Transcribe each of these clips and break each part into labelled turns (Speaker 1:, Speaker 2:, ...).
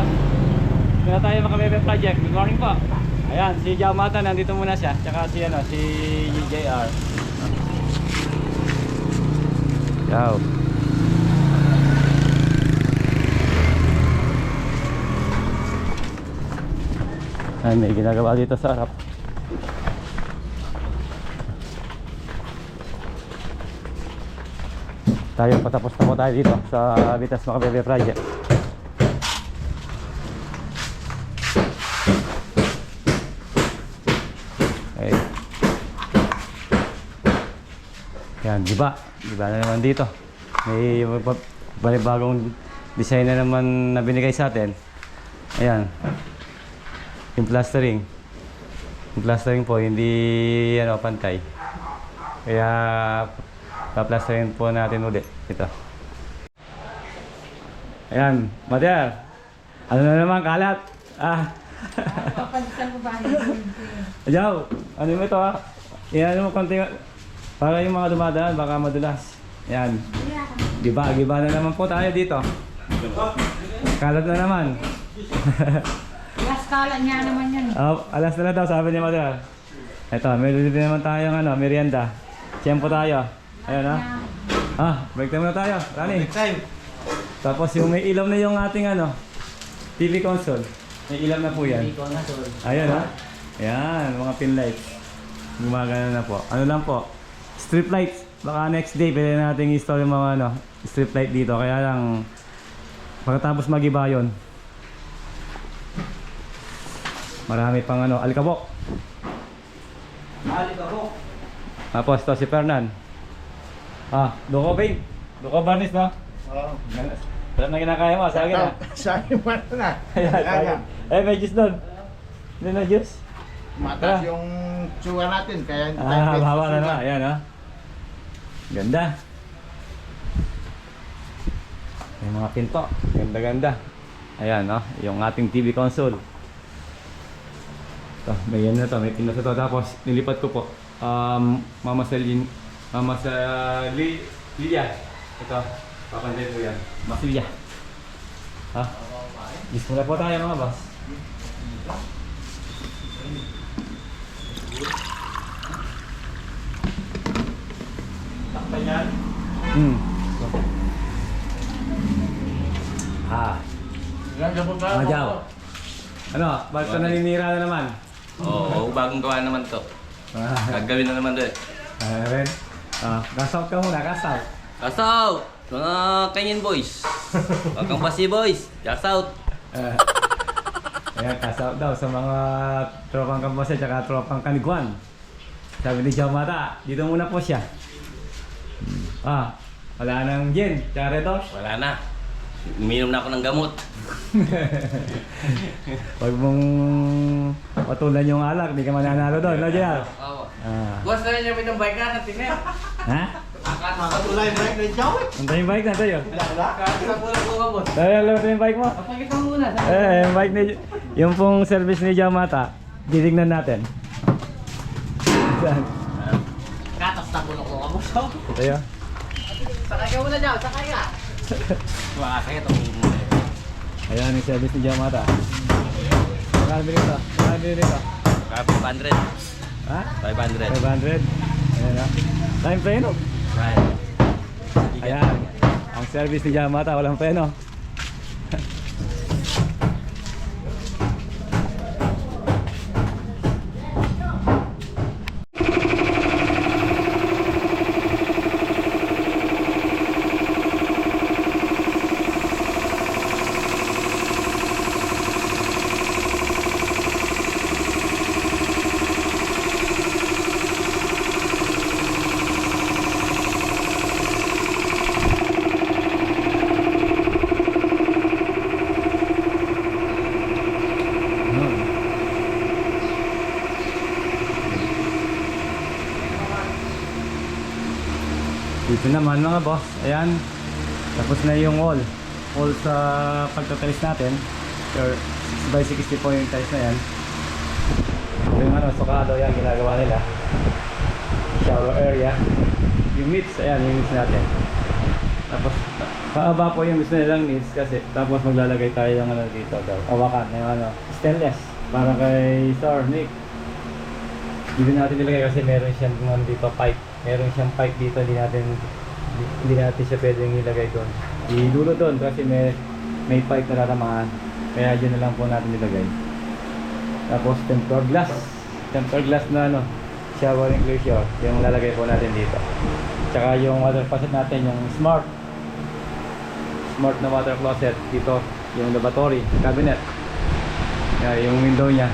Speaker 1: boss. Dito na tayo Macabebe Project. Good morning po. Ayan, si Jao Mata nandito muna siya. Tsaka si ano, si JR. Jao. Ay, may ginagawa dito sa harap. Tayo patapos na po tayo dito sa Vitas Macabebe Project. Yan, di ba? Di ba na naman dito? May ba- bagong design na naman na binigay sa atin. Ayan. Yung plastering. Yung plastering po hindi ano pantay. Kaya paplastering po natin ulit. Ito. Ayan Mother ano na naman kalat? Ah.
Speaker 2: Papalitan ko ba
Speaker 1: Ayaw, ano mo ito ah? Yan mo konti para yung mga dumadaan baka madulas yan giba giba na naman po tayo dito kalat na naman
Speaker 2: Laskala niya naman yan.
Speaker 1: Ah, alas na na daw, sabi ni Mother. Ito, meron din naman tayong ano, merienda. Tiyempo tayo. Ayun ha. Ah, break time na tayo. Rani.
Speaker 3: time.
Speaker 1: Tapos yung may ilaw na yung ating ano, TV console. May ilaw na po yan. Ayun ha. Ayan, mga pin lights. Gumagana na po. Ano lang po, strip lights. Baka next day, pwede natin install yung mga ano, strip light dito. Kaya lang, pagkatapos magiba yun, marami pang ano, alikabok.
Speaker 3: Mali ka ho.
Speaker 1: Tapos to si Fernan. Ah, Doko Bing. Doko Barnis ba?
Speaker 3: Oo.
Speaker 1: Alam na kinakaya mo, sa akin ah.
Speaker 3: Sabi mo na.
Speaker 1: Ayan, sa akin. Eh, may juice doon. Hindi na juice?
Speaker 3: Matas yung tsuwa natin, kaya hindi tayo
Speaker 1: Ah, bawa na na. Ayan ah. Ganda. May mga pinto. Ganda-ganda. Ayan oh, yung ating TV console. Ito, may yan na to, may na to. Tapos, nilipat ko po. Um, Mama sa Lin, Mama Li, Lilia. Ito, papantay po yan. Masilya. Ha? Gis muna po tayo mga boss. Hmm. Ah,
Speaker 3: Ganda po ba?
Speaker 1: Majaw. Ano, bakit ka naninira na naman?
Speaker 4: Oo, bagong gawa naman to.
Speaker 1: Ah,
Speaker 4: Gagawin na naman doon.
Speaker 1: ah, rin. Ah, kasout ka muna, kasout.
Speaker 4: Kasaw! Mga Kenyan boys. Huwag kang basi boys. Kasaw!
Speaker 1: Ah, ayan, kasout daw sa mga tropang kambase at tropang kaniguan. Sabi ni Jao Mata, dito muna po siya. Ah, wala nang gin, tsaka red horse.
Speaker 4: Wala na. Uminom na ako ng gamot.
Speaker 1: Huwag mong patulan yung alak, di ka mananalo doon, no, Jao?
Speaker 4: Oo.
Speaker 1: Ah.
Speaker 4: Boss na niya ng bike na tingnan.
Speaker 1: Ha?
Speaker 3: Makatulay break na Joey.
Speaker 1: Punta yung bike na tayo.
Speaker 4: Kakasa ko lang po boss.
Speaker 1: Tayo, alam yung bike mo.
Speaker 2: Pakita mo muna. sa-
Speaker 1: Eh, yung bike ni... Yung pong service ni Jamata, titignan natin. Saan?
Speaker 4: Katas na ko ko boss.
Speaker 1: Tayo.
Speaker 4: Sakay ka muna dyan, sakay ka. Makakaya itong...
Speaker 1: Ayan yung service ni Jamata. Magkano bilhin ito? Magkano bilhin ito?
Speaker 4: 500.
Speaker 1: Ha?
Speaker 4: 500.
Speaker 1: 500. Ayan ha. Time preno.
Speaker 4: Right.
Speaker 1: Ayan. Ang service ni Jamata, walang preno. Yun. Dito naman mga boss, ayan. Tapos na yung wall. Wall sa pagtatalis natin. Or 6 by 60 po yung tiles na yan. Ito yung ano, sukado yan, ginagawa nila. Shower area. Yung needs, ayan, yung needs natin. Tapos, paaba po yung gusto nilang needs kasi tapos maglalagay tayo ng ano dito daw. Awakan, yung ano, stainless. Para kay Sir Nick. Dito natin nilagay kasi meron siyang dito pipe. Meron siyang pipe dito, hindi natin hindi- natin siya pwedeng ilagay doon. Ilulo doon kasi may may pipe na tatamaan. Kaya dyan na lang po natin ilagay. Tapos tempered glass. Tempered glass na ano, shower enclosure. Yung lalagay po natin dito. Tsaka yung water faucet natin, yung smart. Smart na water closet. Dito, yung lavatory, cabinet. Yeah, yung window niya.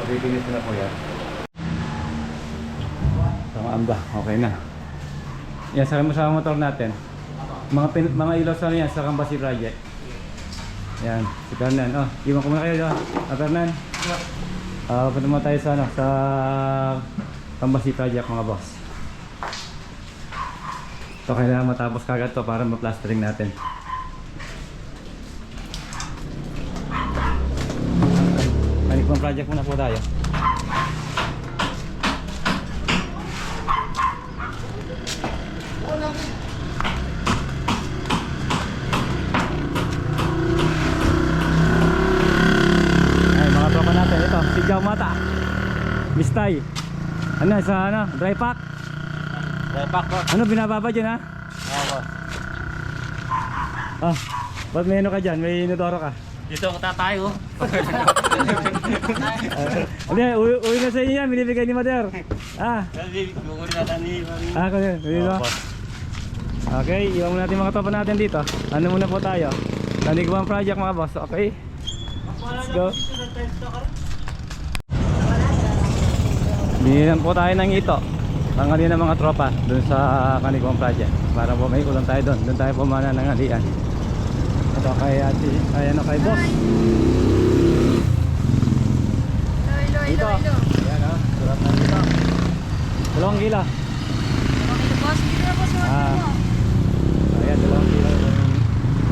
Speaker 1: Pabibilis na po yan. Tama amba, okay na. Yan, sa mo sa motor natin. Mga pin, mga ilaw sa yan sa Kambasi Project. Yan, si Fernan. Oh, iwan ko muna kayo. Ah, Fernan. Ah, punta muna tayo sa ano, sa Kambasi Project mga boss. Ito kailangan matapos kagad to para ma-plastering natin. Kanikpang project muna po tayo. Ay, mga tropa natin. Ito, si Jao Mata. Mistay. Ano, sa ano, dry pack?
Speaker 4: Repak boss.
Speaker 1: Ano, binababa dyan ha?
Speaker 4: Oo.
Speaker 1: Ah, ba't may ano ka dyan? May inodoro ka?
Speaker 4: Dito ako tatayo.
Speaker 1: Hindi, uwi, uwi na sa inyo yan. Binibigay ni Mader. Ah,
Speaker 4: Kasi guguli na tani.
Speaker 1: ah, kasi, dito. Okay, iwan muna natin mga tropa natin dito. Ano muna po tayo? Taniguan project mga boss, okay? Let's go. Binilan po tayo ng ito. Tanghalian ng mga tropa dun sa Kaniguan project. Para po may ulam tayo doon. Doon tayo pumana ng halian. Ito kay ate, ay ano kay boss. Dito. Ayan ha, surat na dito. Dalawang kila.
Speaker 2: Okay, boss. Dito na, boss.
Speaker 1: Ah. Ayan, dalawang yung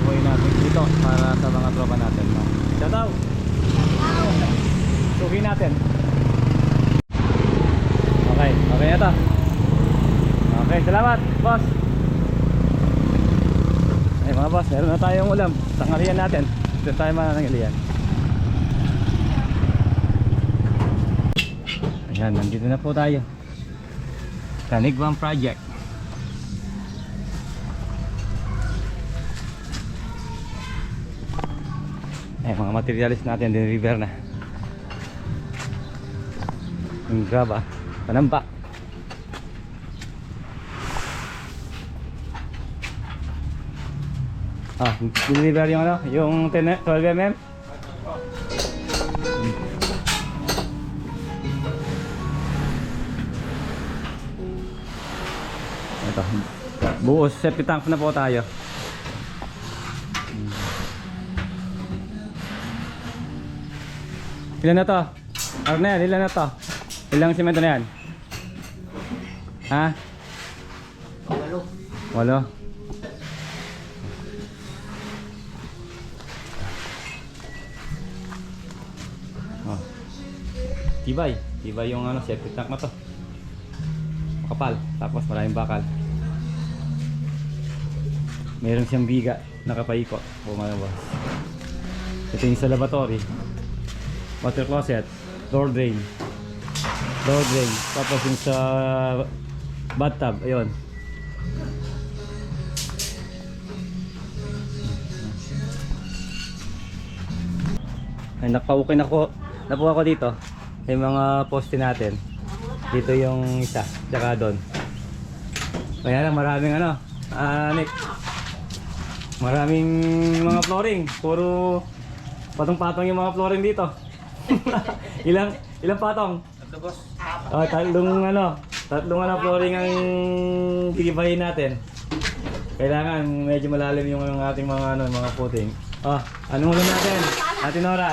Speaker 1: buhay natin dito para sa mga tropa natin. No? Shout out! Suki natin. Okay, okay na. Okay, salamat, boss. Ay mga boss, meron na tayong ulam. Tanghalian natin. Doon tayo mananangilian. Ayan, nandito na po tayo. Tanigwang Project. Eh, mga materialis natin din river na. Yung graba, panamba. Ah, deliver yung ano, yung 10, 12 mm. Ito. Buos septic tank na po tayo. Ilan na to? Arnel, ilan na to? Ilang simento na yan? Ha? Walo. Walo? Oh. Tibay. Tibay yung ano, septic tank na to. Kapal. Tapos maraming bakal. Meron siyang biga nakapaikot. Pumalabas. Ito yung sa lavatory. Water closet. Door drain. Door drain. Tapos yung sa bathtub. Ayun. Ay, napaukin ako. Napuha ko dito. Yung mga poste natin. Dito yung isa. Tsaka doon. Kaya lang maraming ano. Ah, Nick. Maraming mga flooring. Puro patong-patong yung mga flooring dito. ilang ilang patong?
Speaker 3: Ito boss.
Speaker 1: Oh, tatlong ano, tatlong ano flooring ang gigibahin natin. Kailangan medyo malalim yung ating mga ano, mga footing. Oh, ano muna natin? Ate Nora.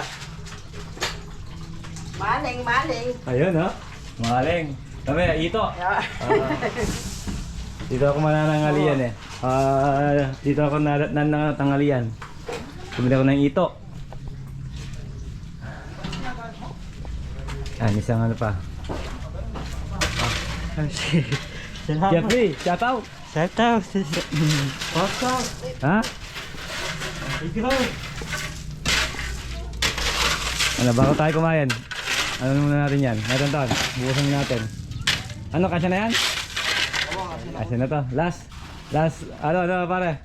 Speaker 2: Maling, maling.
Speaker 1: Ayun, ha? Maling. Kami, ito. Ah, dito ako mananangalian eh. Ah, dito ako na nananangalian. Bumili ako ng ito. Ah, isang ano pa.
Speaker 3: Salamat.
Speaker 1: Jeffrey, shout out.
Speaker 3: Shout out. Shout out.
Speaker 1: Ha?
Speaker 3: Ikaw.
Speaker 1: Ano, bago tayo kumain. Ano muna natin yan? Meron to. Bukasan natin. Ano, kasya na yan? Kasya na to. Last. Last. Ano, ano, pare?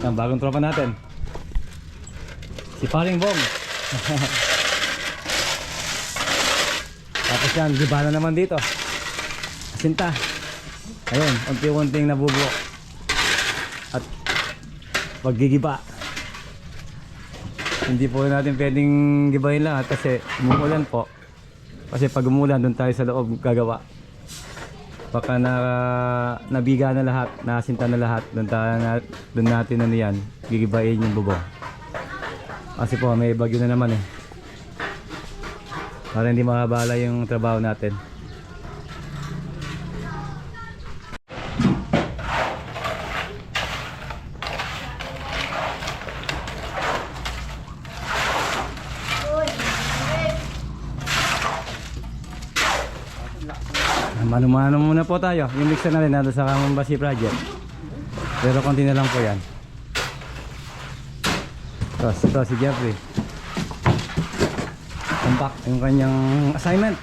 Speaker 1: Ang bagong tropa natin. Si Paring Bong. Tapos yan, giba na naman dito. Asinta. Ayun, unti-unting nabubuo. At paggigiba. Hindi po natin pwedeng gibahin lahat kasi umuulan po. Kasi pag umulan, doon tayo sa loob gagawa. Baka na nabiga na lahat, nasinta na lahat, doon tayo na, doon natin ano yan, gigibahin yung bubong. Kasi po may bagyo na naman eh. Para hindi makabala yung trabaho natin. Mano-mano muna po tayo. Yung mixer natin nandun sa Kamambasi Project. Pero konti na lang po yan. Tapos ito si Jeffrey. Tumpak yung kanyang assignment.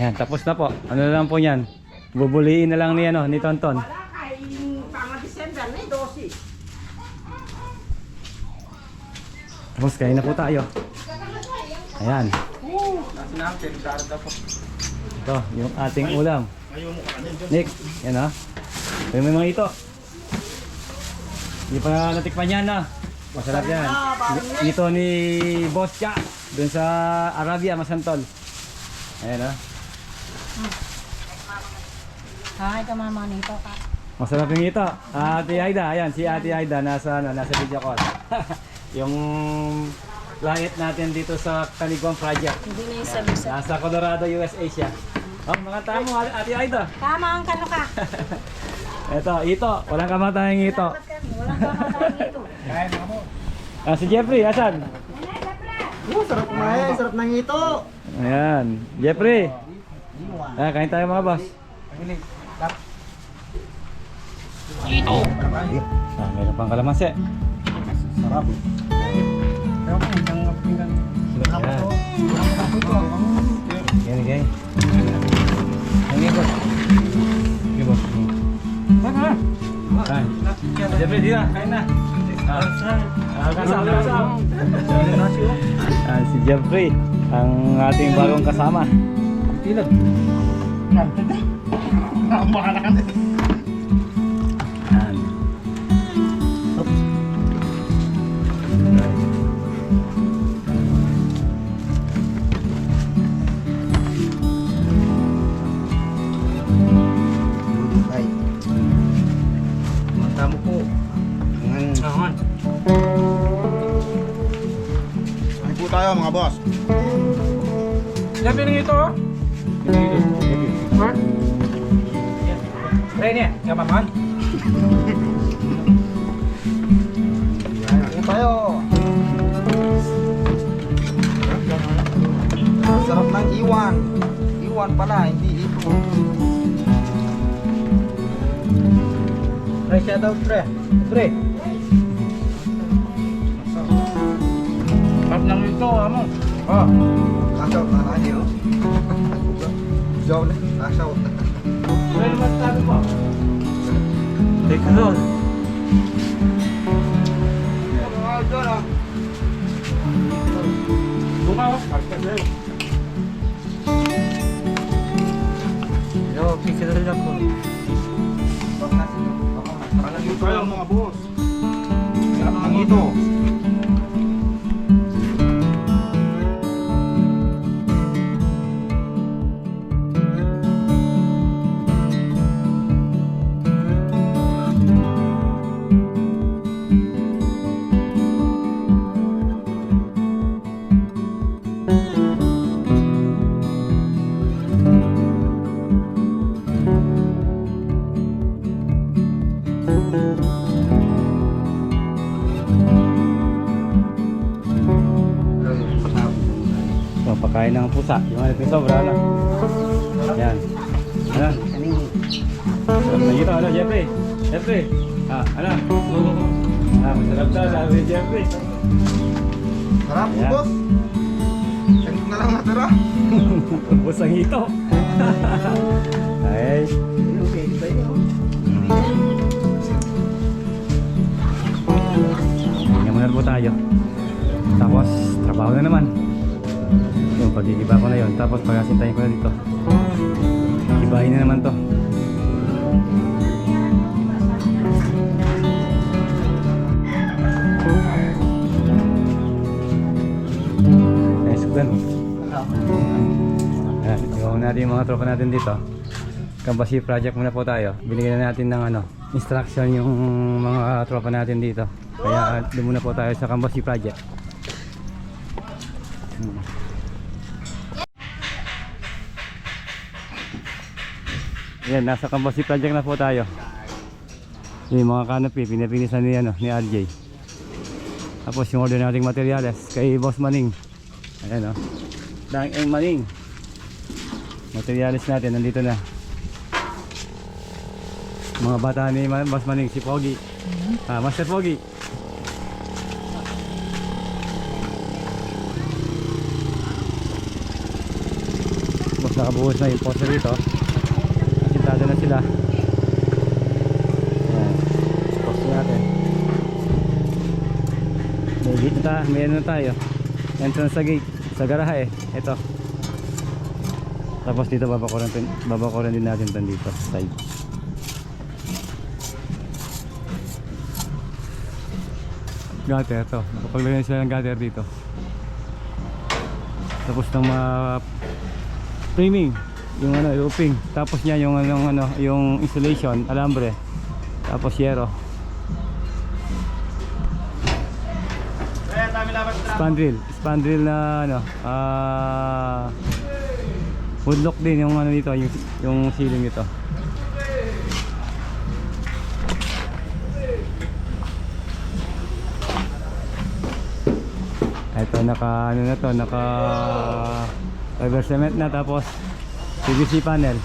Speaker 1: Ayan, tapos na po. Ano na lang po yan? Bubuliin na lang ni, ano, ni Tonton.
Speaker 2: Wala kay pang December na dosi.
Speaker 1: Tapos kain na po tayo. Ayan. Ito, yung ating ulam. Nick, yan ha. Ito yung mga ito. Hindi pa natikpan yan na. Masarap yan. Ito ni Boss Cha. Dun sa Arabia, Masantol. Ayan ha.
Speaker 2: Ay, kamama nito ka.
Speaker 1: Masarap yung ito. Ate Aida, ayan, si Ate Aida nasa ano, nasa video call. yung client natin dito sa Caniguan Project.
Speaker 2: Hindi na yung sabi sa...
Speaker 1: Nasa Colorado, USA siya. Oh, mga tamo, Ate Aida.
Speaker 2: Tama ang kano ka.
Speaker 1: Ito, ito. Walang kamatayang ito.
Speaker 2: Walang kamatang ito.
Speaker 1: Ah, si Jeffrey, asan?
Speaker 3: Oh, sarap kumain. Sarap ng ito.
Speaker 1: Ayan, Jeffrey. Ah, kain tayo mga boss. Ito. Ah, meron pang kalamansi.
Speaker 3: Sarap.
Speaker 1: Ayan. Yan, yan. Ang ito. Sige, boss. Kain. Jeffrey, di na. Kain na. Ah, ah. Ah, si Jeffrey, ang ating bagong kasama.
Speaker 3: Ilan?
Speaker 1: Yan.
Speaker 3: Ay. Tamo po.
Speaker 1: Angan.
Speaker 5: Ano po tayo mga boss?
Speaker 3: Sabi ng ito, oh. Rene, kapaman. Ano tayo? Sarap ng iwan. Iwan pala, hindi ito. Pre, shout out pre. Pre. Sarap ng ito, amo. Oh. Lash out na na niyo. Joke na, out. Pre, naman sabi mo. Take a look. Bukaw, pagkasal. Yo, rin ako.
Speaker 5: Ano po tayo mga boss? Sarap ng ito.
Speaker 1: Pusa. Yung ano yung sobra, ano? Yan. Ano? Sarap na ito, ano, Jeffrey? Jeffrey? Ah, ano? Ah, masarap daw, sabi ni Jeffrey.
Speaker 5: Sarap
Speaker 1: Ayan.
Speaker 5: boss. Yan na lang natira.
Speaker 1: Busang ito. Ay. Hinga muna po tayo. Tapos, trabaho na naman. Pagigiba ko na yun. Tapos, pagasintayin ko na dito. Ibahin na naman to. Nice plan. Ayan, yung natin yung mga tropa natin dito. Kambasi project muna po tayo. Binigyan na natin ng ano, instruction yung mga tropa natin dito. Kaya doon muna po tayo sa Kambasi project. Hmm. Yan, nasa Kambasi project na po tayo. Yung mga canopy, pinipinisan ni, ano, ni RJ. Tapos yung order nating materials kay Boss Maning. Ayan o. Oh. Dang Eng Maning. Materials natin, nandito na. Mga bata ni Boss Maning, si Pogi. Ah, Master Pogi. Tapos nakabuhos na yung poster dito. Sila. Ayan. Poster natin. May gate na tayo, may ano tayo. Entrance sa gate, sa garahe, ito. Tapos dito babakuran, babakuran din natin ito dito, side. Gutter, ito. Nakapaglagay sila ng gutter dito. Tapos ng mga framing, yung ano, roofing. Tapos niya yung ano, ano, yung insulation, alambre. Tapos yero. Spandrel, spandrel na ano, ah woodlock din yung ano dito, yung yung ceiling nito. Ito naka ano na to, naka fiber cement na tapos PVC panel.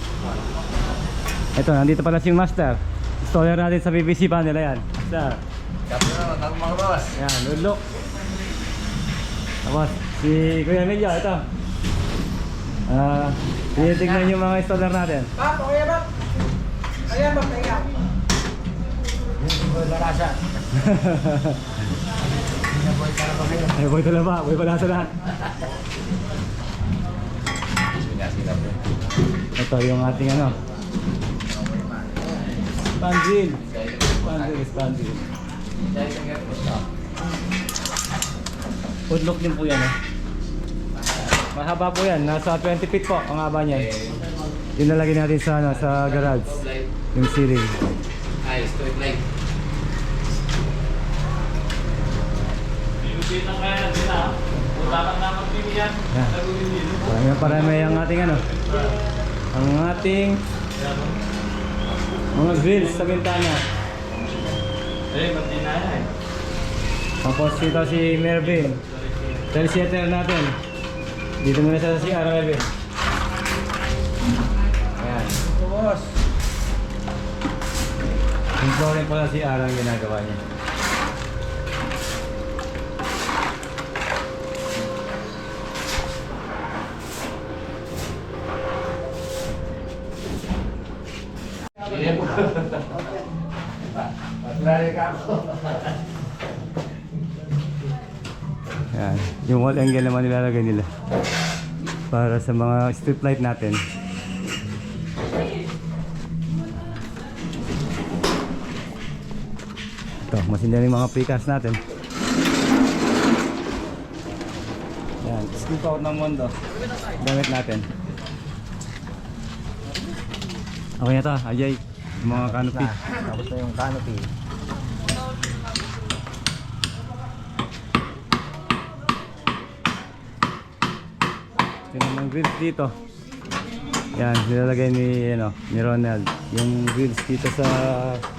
Speaker 1: Ito, nandito pala si Master. Installer natin sa PVC panel, ayan. Master.
Speaker 3: Tama mga boss.
Speaker 1: Ayan, lulok. Tapos, si Kuya Emilio, ito. Ah, tinitignan yung mga installer natin.
Speaker 2: Bak, okay bak. Ayan bak, ayan.
Speaker 1: Ay, boy ko lang ba? Boy pala sa lahat. Ito yung ating ano. Spandril. Spandril, spandril. Foodlook din po yan eh. Mahaba po yan. Nasa 20 feet po ang haba niya. Yun nalagay natin sa, ano, sa garage. Yung ceiling.
Speaker 4: Ay, straight line.
Speaker 1: Na parami ang ating ano. Ang ating mga grills sa bintana.
Speaker 5: Eh, ba't di na yan?
Speaker 1: Tapos dito si Mervin. Tail setter natin. Dito muna siya sa CR Mervin. Ayan.
Speaker 3: Boss.
Speaker 1: Yung flooring pala si Ara ang ginagawa niya. Ayan. Yung wall angle naman nilalagay nila. Para sa mga street light natin. Ito, masin din yung mga precast natin. Yan, scoop out ng mundo. Gamit natin. Okay na to, Ajay. Mga canopy.
Speaker 3: Tapos na yung canopy.
Speaker 1: Grills dito. Yan, nilalagay ni, ano, ni Ronald. Yung grills dito sa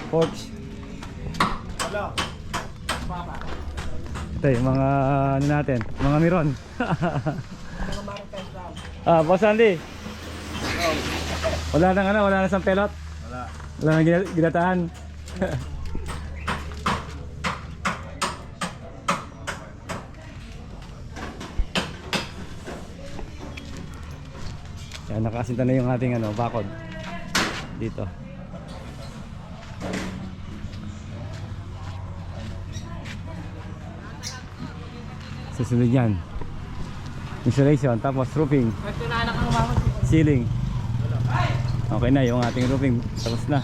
Speaker 1: porch. Ito yung mga ano natin, mga miron. ah, Boss Andy. Wala nang ano, wala nang isang pelot.
Speaker 3: Wala.
Speaker 1: Wala nang gina- nakasinta na yung ating ano, bakod. Dito. Susunod yan. Installation, tapos roofing. Ceiling. Okay na yung ating roofing. Tapos na.